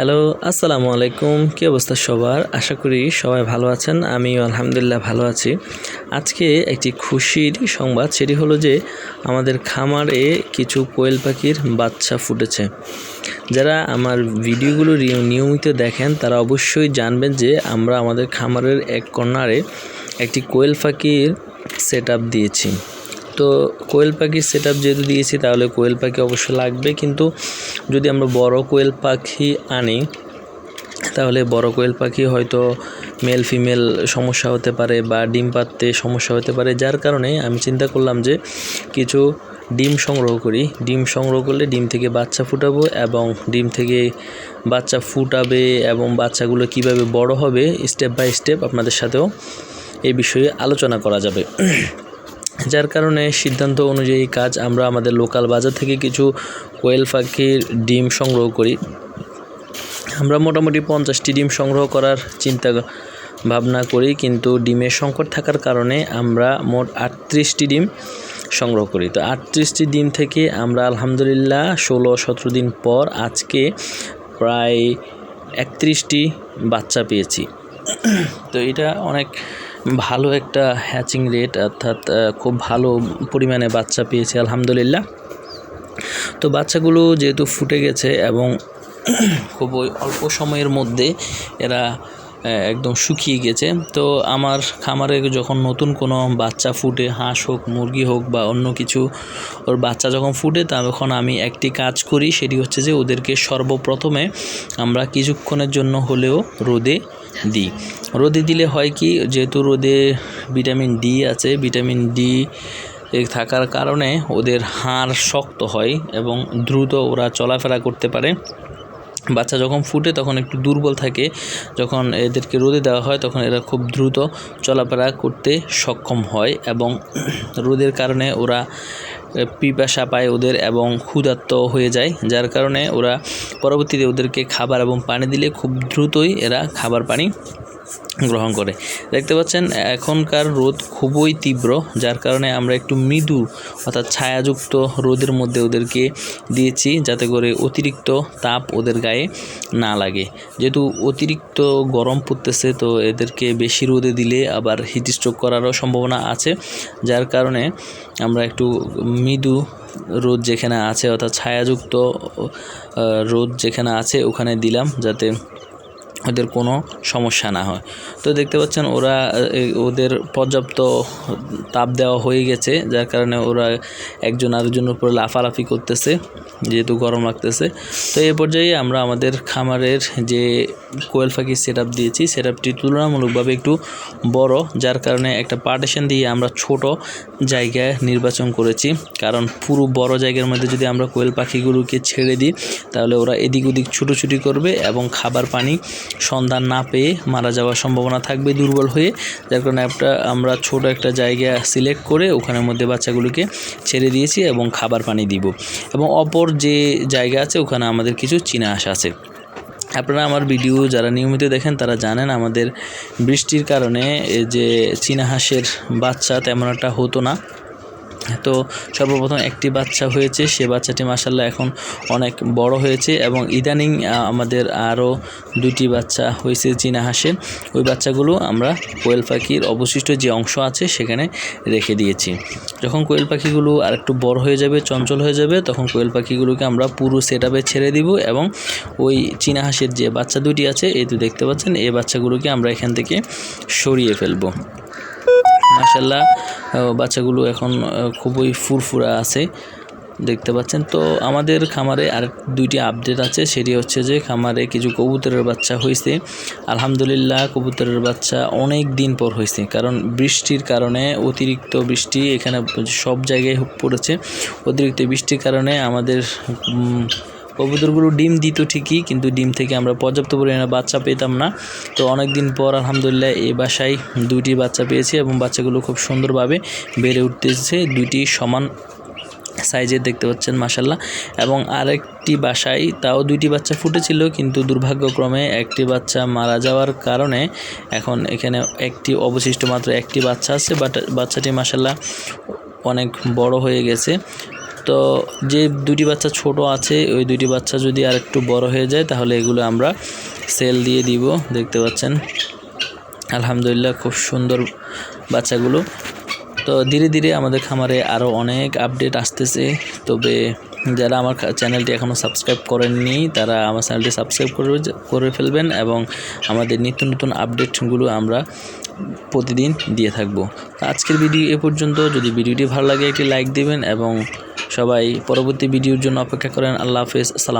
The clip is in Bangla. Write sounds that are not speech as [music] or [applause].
হ্যালো, আসসালামু আলাইকুম। কী অবস্থা সবার? আশা করি সবাই ভালো আছেন আমি আলহামদুলিল্লাহ ভালো আছি। আজকে একটি খুশির সংবাদ, সেটি হলো যে আমাদের খামারে কিছু কোয়েল পাখির বাচ্চা ফুটেছে। যারা আমার ভিডিওগুলো নিয়মিত দেখেন, তারা অবশ্যই জানবেন যে আমরা আমাদের খামারের এক কর্নারে একটি কোয়েল পাখির সেট দিয়েছি। তো কোয়েল পাখির সেট আপ যেহেতু দিয়েছি, তাহলে কোয়েল পাখি অবশ্যই লাগবে। কিন্তু যদি আমরা বড় কোয়েল পাখি আনি, তাহলে বড় কোয়েল পাখি হয়তো মেল ফিমেল সমস্যা হতে পারে বা ডিম পাততে সমস্যা হতে পারে। যার কারণে আমি চিন্তা করলাম যে কিছু ডিম সংগ্রহ করি। ডিম সংগ্রহ করলে ডিম থেকে বাচ্চা ফুটাবো এবং ডিম থেকে বাচ্চা ফুটাবে এবং বাচ্চাগুলো কীভাবে বড় হবে স্টেপ বাই স্টেপ আপনাদের সাথেও এই বিষয়ে আলোচনা করা যাবে। যার কারণে সিদ্ধান্ত অনুযায়ী কাজ আমরা আমাদের লোকাল বাজার থেকে কিছু কোয়েল পাখির ডিম সংগ্রহ করি। আমরা মোটামুটি পঞ্চাশটি ডিম সংগ্রহ করার চিন্তা ভাবনা করি, কিন্তু ডিমের সংকট থাকার কারণে আমরা মোট আটত্রিশটি ডিম সংগ্রহ করি। তো আটত্রিশটি ডিম থেকে আমরা আলহামদুলিল্লাহ ষোলো সতেরো দিন পর আজকে প্রায় একত্রিশটি বাচ্চা পেয়েছি। তো এটা অনেক ভালো একটা হ্যাচিং রেট অর্থাৎ খুব ভালো পরিমাণে বাচ্চা পেয়েছি, আলহামদুলিল্লাহ। তো বাচ্চাগুলো যেহেতু ফুটে গেছে এবং [clears throat] খুব অল্প সময়ের মধ্যে এরা একদম শুকিয়ে গেছে, তো আমার খামারে যখন নতুন কোনো বাচ্চা ফুটে, হাঁস হোক, মুরগি হোক বা অন্য কিছু, ওর বাচ্চা যখন ফুটে, তখন আমি একটি কাজ করি, সেটি হচ্ছে যে ওদেরকে সর্বপ্রথমে আমরা কিছুক্ষণের জন্য হলেও রোদে দিই রোদে দিলে হয় কি, যেহেতু রোদে ভিটামিন ডি আছে, ভিটামিন ডি থাকার কারণে ওদের হাড় শক্ত হয় এবং দ্রুত ওরা চলাফেরা করতে পারে। বাচ্চা যখন ফুটে তখন একটু দুর্বল থাকে, যখন এদেরকে রোদে দেওয়া হয় তখন এরা খুব দ্রুত চলাফেরা করতে সক্ষম হয় এবং রোদের কারণে ওরা পিপাসা পায় ওদের এবং ক্ষুধার্ত হয়ে যায়। যার কারণে ওরা পরবর্তীতে ওদেরকে খাবার এবং পানি দিলে খুব দ্রুতই এরা খাবার পানি গ্রহণ করে। দেখতে পাচ্ছেন, এখনকার রোদ খুবই তীব্র, যার কারণে আমরা একটু মৃদু অর্থাৎ ছায়াযুক্ত রোদের মধ্যে ওদেরকে দিয়েছি যাতে করে অতিরিক্ত তাপ ওদের গায়ে না লাগে। যেহেতু অতিরিক্ত গরম পড়তেছে, তো এদেরকে বেশি রোদে দিলে আবার হিট করারও সম্ভাবনা আছে, যার কারণে আমরা একটু মৃদু রোদ যেখানে আছে অর্থাৎ ছায়াযুক্ত রোদ যেখানে আছে ওখানে দিলাম যাতে ওদের কোনো সমস্যা না হয়। তো দেখতে পাচ্ছেন ওরা ওদের পর্যাপ্ত তাপ দেওয়া হয়ে গেছে, যার কারণে ওরা একজন আরেকজনের উপরে লাফালাফি করতেছে, যেহেতু গরম লাগতেছে। তো এই পর্যায়ে আমরা আমাদের খামারের যে কোয়েল পাখি সেট দিয়েছি সেট আপটি তুলনামূলকভাবে একটু বড়, যার কারণে একটা পার্টিশন দিয়ে আমরা ছোট জায়গায় নির্বাচন করেছি। কারণ পুরো বড় জায়গার মধ্যে যদি আমরা কোয়েল পাখিগুলোকে ছেড়ে দিই, তাহলে ওরা এদিক ওদিক ছুটোছুটি করবে এবং খাবার পানি সন্ধান না পেয়ে মারা যাওয়ার সম্ভাবনা থাকবে, দুর্বল হয়ে। যার কারণে একটা, আমরা ছোট একটা জায়গা সিলেক্ট করে ওখানের মধ্যে বাচ্চাগুলোকে ছেড়ে দিয়েছি এবং খাবার পানি দিব। এবং অপর যে জায়গা আছে, ওখানে আমাদের কিছু চীনা হাঁস আছে। আপনারা আমার ভিডিও যারা নিয়মিত দেখেন, তারা জানেন আমাদের বৃষ্টির কারণে যে চীনা হাঁসের বাচ্চা তেমন একটা হতো না। তো সর্বপ্রথম একটি বাচ্চা হয়েছে। সে বাচ্চাটি মাসাল্লাহ এখন অনেক বড় হয়েছে এবং ইদানিং আমাদের আরও দুটি বাচ্চা হয়েছে চীনা হাঁসের ওই বাচ্চাগুলো আমরা কোয়েল পাখির অবশিষ্ট যে অংশ আছে সেখানে রেখে দিয়েছি। যখন কোয়েল পাখিগুলো আর একটু বড় হয়ে যাবে, চঞ্চল হয়ে যাবে, তখন কোয়েল পাখিগুলোকে আমরা পুরো সেট ছেড়ে দিব এবং ওই চীনা হাঁসের যে বাচ্চা দুটি আছে, এই তো দেখতে পাচ্ছেন, এই বাচ্চাগুলোকে আমরা এখান থেকে সরিয়ে ফেলব। মাসাল্লাহ বাচ্চাগুলো এখন খুবই ফুরফুরা আছে, দেখতে পাচ্ছেন। তো আমাদের খামারে আর দুইটি আপডেট আছে, সেটি হচ্ছে যে খামারে কিছু কবুতরের বাচ্চা হয়েছে। আলহামদুলিল্লাহ, কবুতরের বাচ্চা অনেক দিন পর হয়েছে, কারণ বৃষ্টির কারণে অতিরিক্ত বৃষ্টি এখানে সব জায়গায় পড়েছে। অতিরিক্ত বৃষ্টির কারণে আমাদের কবুতরগুলো ডিম দিত ঠিকই, কিন্তু ডিম থেকে আমরা পর্যাপ্ত পরিমাণে বাচ্চা পেতাম না। তো অনেক দিন পর আলহামদুলিল্লাহ এ বাসায় দুইটি বাচ্চা পেয়েছি এবং বাচ্চাগুলো খুব সুন্দরভাবে বেড়ে উঠতেছে। দুইটি সমান সাইজের দেখতে পাচ্ছেন মাসাল্লাহ এবং আরেকটি বাসায় তাও দুইটি বাচ্চা ফুটেছিল, কিন্তু দুর্ভাগ্যক্রমে একটি বাচ্চা মারা যাওয়ার কারণে এখন এখানে একটি, অবশিষ্ট মাত্র একটি বাচ্চা আছে, বাট বাচ্চাটি মাসাল্লাহ অনেক বড় হয়ে গেছে। তো যে দুটি বাচ্চা ছোট আছে, ওই দুটি বাচ্চা যদি আর একটু বড় হয়ে যায়, তাহলে এগুলো আমরা সেল দিয়ে দিব, দেখতে পাচ্ছেন। আলহামদুলিল্লাহ খুব সুন্দর বাচ্চাগুলো। তো ধীরে ধীরে আমাদের খামারে আরও অনেক আপডেট আসতেছে। তবে যারা আমার চ্যানেলটি এখনও সাবস্ক্রাইব করেননি, তারা আমার চ্যানেলটি সাবস্ক্রাইব করে করে ফেলবেন এবং আমাদের নিত্য নতুন আপডেটগুলো আমরা প্রতিদিন দিয়ে থাকব। আজকের ভিডিও এ পর্যন্ত। যদি ভিডিওটি ভালো লাগে, একটি লাইক দিবেন এবং সবাই পরবর্তী ভিডিওর জন্য অপেক্ষা করেন। আল্লাহ হাফেজ। সালাম